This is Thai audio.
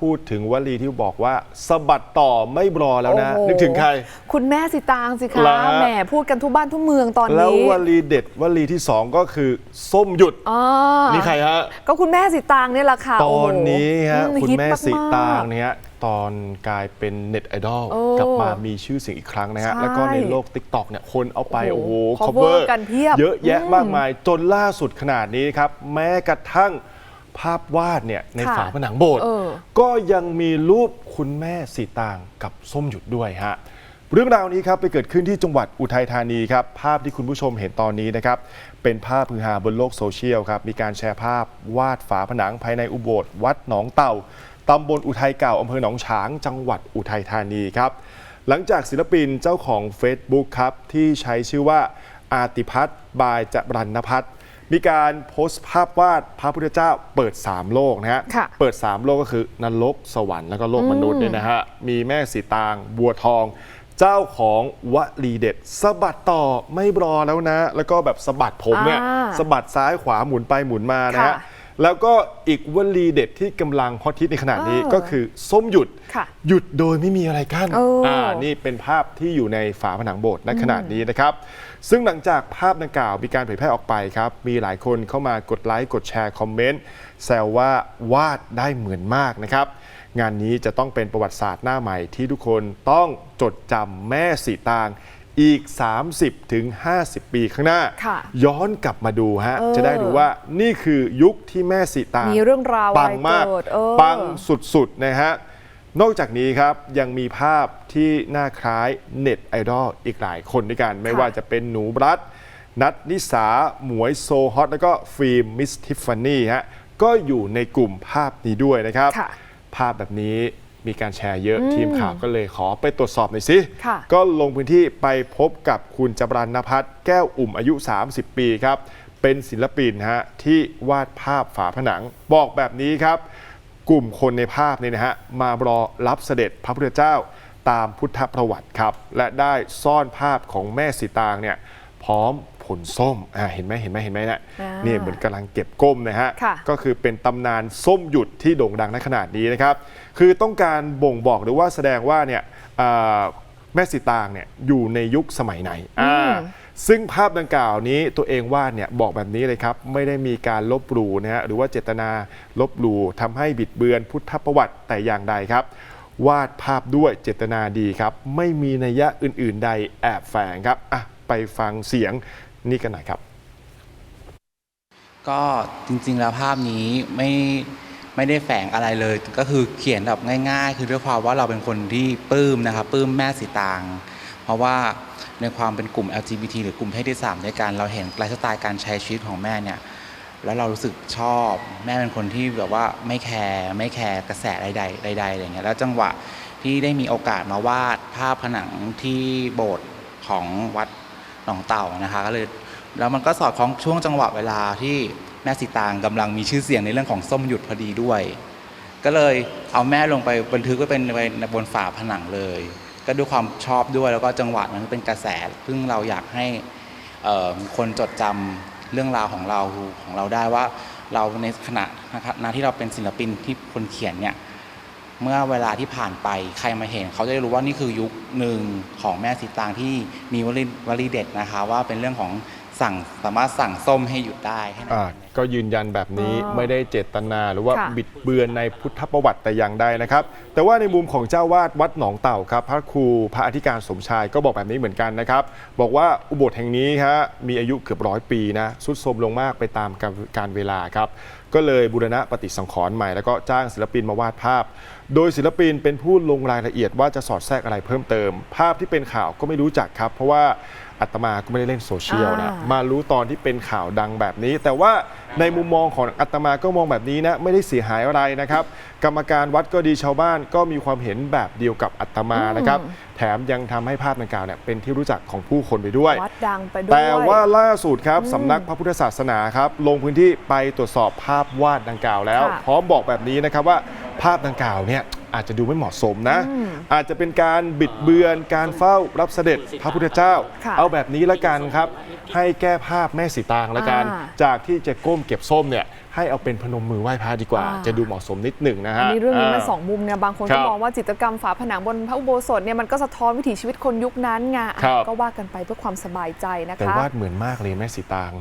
พูดถึงวลีที่บอกว่าสะบัดต่อไม่รอแล้วนะ โอ้โหนึกถึงใคร คุณแม่สิตางสิคะเหรอฮะ แหมพูดกันทุกบ้านทุกเมืองตอนแล้วนี้วลีเด็ดวลีที่สองก็คือส้มหยุดอ๋อนี่ใครฮะ ก็คุณแม่สิตางเนี่ยแหละค่ะตอนนี้ฮะโอ้โหคุณฮิตแม่สีตางมกๆเนี่ยตอนกลายเป็นเน็ตไอดอลโอ้กลับมามีชื่อเสียงอีกครั้งนะฮะ ใช่แล้วก็ในโลก t ิ k t o k เนี่ยคนเอาไป โอ้โอ้โหโห cover กันเพียบเยอะแยะอืมมากมายจนล่าสุดขนาดนี้ครับ แม้กระทั่ง ภาพวาดเนี่ยในค่ะฝาผนังโบสถ์เออ ก็ยังมีรูปคุณแม่สีตางกับส้มหยุดด้วยฮะเรื่องราวนี้ครับไปเกิดขึ้นที่จังหวัดอุทัยธานีครับภาพที่คุณผู้ชมเห็นตอนนี้นะครับเป็นภาพฮือฮาบนโลกโซเชียลครับมีการแชร์ภาพวาดฝาผนังภายในอุโบสถวัดหนองเต่าตำบลอุทัยเก่าอำเภอหนองฉาง จังหวัดอุทัยธานีครับ หลังจากศิลปินเจ้าของ Facebook ครับที่ใช้ชื่อว่าอาติพัฒน์บายจรันพัฒน์ มีการโพสต์ภาพวาดพระพุทธเจ้าเปิด 3 โลกนะฮะ ค่ะเปิด 3 โลกก็คือนรกสวรรค์แล้วก็โลกมนุษย์เนี่ยนะฮะ มีแม่สีตาง บัวทอง เจ้าของวลีเด็ดสะบัดต่อไม่รอแล้วนะ แล้วก็แบบสะบัดผมเนี่ยอ่าสะบัดซ้ายขวาหมุนไปหมุนมานะฮะ ค่ะ แล้วก็อีกวลีเด็ดที่กำลังฮอตฮิตในขณะนี้เออก็คือส้มหยุด ค่ะหยุดโดยไม่มีอะไรกั้นเอออ่ นี่เป็นภาพที่อยู่ในฝาผนังโบสถ์ณขณะนี้นะครับ ซึ่งหลังจากภาพดังกล่าวมีการเผยแพร่ออกไปครับ มีหลายคนเข้ามากดไลค์กดแชร์คอมเมนต์แซวว่าวาดได้เหมือนมากนะครับ งานนี้จะต้องเป็นประวัติศาสตร์หน้าใหม่ที่ทุกคนต้องจดจำแม่สีตาง อีก 30 ถึง 50 ปีข้างหน้า ค่ะย้อนกลับมาดูฮะ เออจะได้ดูว่านี่คือยุคที่แม่สีตางมีเรื่องราวปังมาก อะไรเกิดเออ ปังสุดๆ นะฮะ นอกจากนี้ครับ ยังมีภาพที่น่าคล้ายเน็ตไอดอลอีกหลายคนด้วยกัน ไม่ว่าจะเป็นหนูบรัตนัทนิสา หมวยโซฮอต แล้วก็ฟิล์มมิสทิฟฟานี่ฮะ ก็อยู่ในกลุ่มภาพนี้ด้วยนะครับ ค่ะ ภาพแบบนี้ มีการแชร์เยอะทีมข่าวก็เลยขอไปตรวจสอบหน่อยสิค่ะก็ลงพื้นที่ไปพบกับคุณจบรันนพัฒน์แก้วอุ่มอายุ 30 ปีครับ เป็นศิลปินฮะที่วาดภาพฝาผนัง บอกแบบนี้ครับ กลุ่มคนในภาพนี่นะฮะมารอรับเสด็จพระพุทธเจ้าตามพุทธประวัติครับ และได้ซ่อนภาพของแม่สีตางเนี่ยพร้อมผ ลส้มอ่าเห็นไหมเห็นไหมเห็นไหมเนะอ่านี่เหมือนกำลังเก็บก้มนะฮะ ค่ะ ก็คือเป็นตำนานส้มหยุดที่โด่งดังในขนาดนี้นะครับ คือต้องการบ่งบอกหรือว่าแสดงว่าเนี่ยอ่าแม่สีตางเนี่ยอยู่ในยุคสมัยไหนอ่าอืมซึ่งภาพดังกล่าวนี้ตัวเองวาดเนี่ยบอกแบบนี้เลยครับ ไม่ได้มีการลบหลู่นะฮะหรือว่าเจตนาลบหลู่ทำให้บิดเบือนพุทธประวัติแต่อย่างใดครับ วาดภาพด้วยเจตนาดีครับ ไม่มีนัยยะอื่น ๆ ใดแอบแฝงครับอะไปฟังเสียง นี่กันหน่อยครับ ก็จริง ๆ แล้วภาพนี้ไม่ไม่ได้แฝงอะไรเลย ก็คือเขียนแบบง่าย ๆ คือด้วยความว่าเราเป็นคนที่ปลื้มนะครับปลื้มแม่สีตาง เพราะว่าในความเป็นกลุ่ม LGBT หรือกลุ่มเพศที่สามด้วยกันเราเห็นไลฟ์สไตล์การใช้ชีวิตของแม่เนี่ยแล้วเรารู้สึกชอบแม่เป็นคนที่แบบว่าไม่แคร์ไม่แคร์กระแสใดๆใดๆอะไรเงี้ยแล้วจังหวะที่ได้มีโอกาสมาวาดภาพผนังที่โบสถ์ของวัด หนองเต่านะคะก็เลยแล้วมันก็สอดคล้องช่วงจังหวะเวลาที่แม่สีตางกำลังมีชื่อเสียงในเรื่องของส้มหยุดพอดีด้วย ก็เลยเอาแม่ลงไปบันทึกไว้เป็นไว้บนฝาผนังเลย ก็ด้วยความชอบด้วยแล้วก็จังหวะนั้นเป็นกระแสซึ่งเราอยากให้คนจดจำเรื่องราวของเราของเราได้ว่าเราในขณะนะครับนาที่เราเป็นศิลปินที่คนเขียนเนี่ย เมื่อเวลาที่ผ่านไปใครมาเห็น เขาจะได้รู้ว่านี่คือยุคหนึ่งของแม่สีตางที่มีวลีวลีเด็ดนะคะ ว่าเป็นเรื่องของ สั่งสามารถสั่งส้มให้หยุดได้ให้นั่นอ่าก็ยืนยันแบบนี้อ๋อไม่ได้เจตนาหรือว่าค่ะ บิดเบือนในพุทธประวัติแต่อย่างใดนะครับ แต่ว่าในมุมของเจ้าวาดวัดหนองเต่าครับ พระครูพระอธิการสมชายก็บอกแบบนี้เหมือนกันนะครับ บอกว่าอุโบสถแห่งนี้ฮะมีอายุเกือบร้อยปีนะสุดโทรมลงมากไปตามกาลการเวลาครับ ก็เลยบูรณะปฏิสังขรณ์ใหม่แล้วก็จ้างศิลปินมาวาดภาพ โดยศิลปินเป็นผู้ลงรายละเอียดว่าจะสอดแทรกอะไรเพิ่มเติม ภาพที่เป็นข่าวก็ไม่รู้จักครับ เพราะว่า อาตมาก็ไม่ได้เล่นโซเชียลนะอ่ามารู้ตอนที่เป็นข่าวดังแบบนี้ แต่ว่าในมุมมองของอาตมาก็มองแบบนี้นะไม่ได้เสียหายอะไรนะครับ กรรมการวัดก็ดีชาวบ้านก็มีความเห็นแบบเดียวกับอาตมานะครับ แถมยังทำให้ภาพดังกล่าวเนี่ยเป็นที่รู้จักของผู้คนไปด้วย วัดดังไปด้วย แต่ว่าล่าสุดครับสำนักพระพุทธศาสนาครับ ลงพื้นที่ไปตรวจสอบภาพวาดดังกล่าวแล้ว ค่ะ พร้อมบอกแบบนี้นะครับว่าภาพดังกล่าวเนี่ย อาจจะดูไม่เหมาะสมนะ อาจจะเป็นการบิดเบือนการเฝ้ารับเสด็จพระพุทธเจ้าค่ะเอาแบบนี้ละกันครับ ให้แก้ภาพแม่สีตางละกันอ่าจากที่จะก้มเก็บส้มเนี่ยให้เอาเป็นพนมมือไหว้พระดีกว่าอ่าจะดูเหมาะสมนิดหนึ่งนะอันฮะนี้เรื่องนี้มันาสองมุมเนี่ยบางคนครัก็บมองว่าจิตรกรรมฝาผนังบนพระอุโบสถเนี่ยมันก็สะท้อนวิถีชีวิตคนยุคนั้นไงอะครับก็ว่ากันไปเพื่อความสบายใจนะคะแต่วาดเหมือนมากเลยแม่สีตางเนี่ย